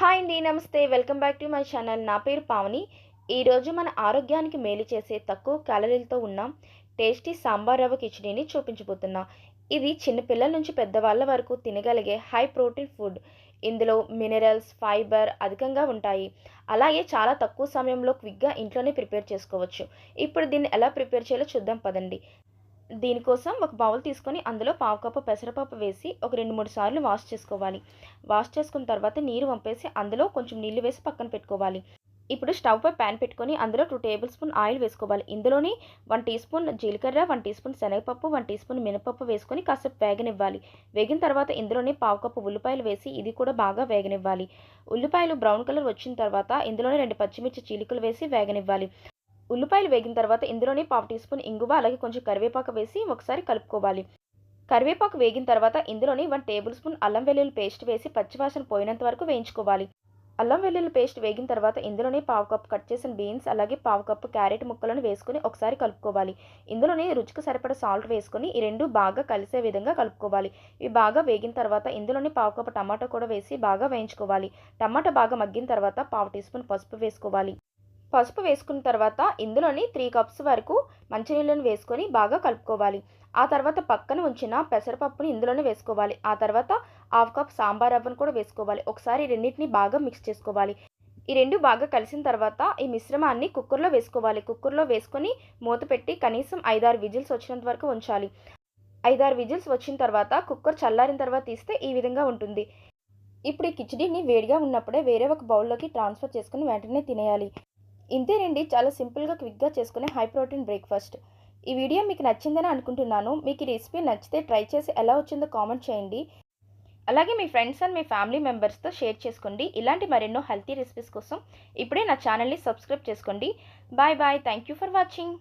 Hi అండి నమస్తే. Welcome back to my channel. నా పేరు పావని. ఈరోజు మన ఆరోగ్యానికి మేలు చేసే తక్కువ క్యాలరీలతో ఉన్న టేస్టీ సాంబార్ రవ్వ కిచడీని చూపించబోతున్నా. ఇది చిన్నపిల్లల నుంచి పెద్దవాళ్ళ వరకు తినగలిగే హై ప్రోటీన్ ఫుడ్. ఇందులో మినరల్స్ ఫైబర్ అధికంగా ఉంటాయి. అలాగే చాలా తక్కువ సమయంలో క్విక్గా ఇంట్లోనే ప్రిపేర్ చేసుకోవచ్చు. ఇప్పుడు దీన్ని ఎలా ప్రిపేర్ చేయాలో చూద్దాం పదండి. దీనికోసం ఒక బౌల్ తీసుకొని అందులో పావు కప్పు పెసరపప్పు వేసి ఒక రెండు మూడు సార్లు వాష్ చేసుకోవాలి. వాష్ చేసుకున్న తర్వాత నీరు వంపేసి అందులో కొంచెం నీళ్ళు వేసి పక్కన పెట్టుకోవాలి. ఇప్పుడు స్టవ్ పై ప్యాన్ పెట్టుకొని అందులో టూ టేబుల్ స్పూన్ ఆయిల్ వేసుకోవాలి. ఇందులోని వన్ టీ స్పూన్ జీలకర్ర వన్ టీ స్పూన్ శనగపప్పు వన్ టీ స్పూన్ మినపప్పు వేసుకొని కాసేపు వేగనివ్వాలి. వేగిన తర్వాత ఇందులోనే పావు కప్పు ఉల్లిపాయలు వేసి ఇది కూడా బాగా వేగనివ్వాలి. ఉల్లిపాయలు బ్రౌన్ కలర్ వచ్చిన తర్వాత ఇందులోనే రెండు పచ్చిమిర్చి చీలికలు వేసి వేగనివ్వాలి. ఉల్లిపాయలు వేగిన తర్వాత ఇందులోనే పావు టీ స్పూన్ ఇంగువ అలాగే కొంచెం కరివేపాకు వేసి ఒకసారి కలుపుకోవాలి. కరివేపాకు వేగిన తర్వాత ఇందులోని వన్ టేబుల్ స్పూన్ అల్లం వెల్లుల్లి పేస్ట్ వేసి పచ్చివాసన పోయినంత వరకు వేయించుకోవాలి. అల్లం వెల్లుల్లి పేస్ట్ వేగిన తర్వాత ఇందులోనే పావు కప్పు కట్ చేసిన బీన్స్ అలాగే పావు కప్పు క్యారెట్ ముక్కలను వేసుకొని ఒకసారి కలుపుకోవాలి. ఇందులోనే రుచికి సరిపడ సాల్ట్ వేసుకొని ఈ రెండు బాగా కలిసే విధంగా కలుపుకోవాలి. ఇవి బాగా వేగిన తర్వాత ఇందులోనే పావు కప్పు టమాటా కూడా వేసి బాగా వేయించుకోవాలి. టమాటా బాగా మగ్గిన తర్వాత పావు టీ స్పూన్ పసుపు వేసుకోవాలి. పసుపు వేసుకున్న తర్వాత ఇందులోని త్రీ కప్స్ వరకు మంచినీళ్ళను వేసుకొని బాగా కలుపుకోవాలి. ఆ తర్వాత పక్కన ఉంచిన పెసరపప్పుని ఇందులోనే వేసుకోవాలి. ఆ తర్వాత హాఫ్ కప్ సాంబార్ రవ్వను కూడా వేసుకోవాలి. ఒకసారి రెండింటిని బాగా మిక్స్ చేసుకోవాలి. ఈ రెండు బాగా కలిసిన తర్వాత ఈ మిశ్రమాన్ని కుక్కర్లో వేసుకోవాలి. కుక్కర్లో వేసుకొని మూత పెట్టి కనీసం ఐదారు విజిల్స్ వచ్చినంత వరకు ఉంచాలి. ఐదారు విజిల్స్ వచ్చిన తర్వాత కుక్కర్ చల్లారిన తర్వాత తీస్తే ఈ విధంగా ఉంటుంది. ఇప్పుడు ఈ కిచడీని వేడిగా ఉన్నప్పుడే వేరే ఒక బౌల్లోకి ట్రాన్స్ఫర్ చేసుకుని వెంటనే తినేయాలి. ఇంతేనండి చాలా సింపుల్గా క్విక్గా చేసుకునే హై ప్రోటీన్ బ్రేక్ఫాస్ట్. ఈ వీడియో మీకు నచ్చిందని అనుకుంటున్నాను. మీకు ఈ రెసిపీ నచ్చితే ట్రై చేసి ఎలా వచ్చిందో కామెంట్ చేయండి. అలాగే మీ ఫ్రెండ్స్ అండ్ మీ ఫ్యామిలీ మెంబర్స్తో షేర్ చేసుకోండి. ఇలాంటి మరెన్నో హెల్తీ రెసిపీస్ కోసం ఇప్పుడే నా ఛానల్ని సబ్స్క్రైబ్ చేసుకోండి. Bye bye. Thank you for watching.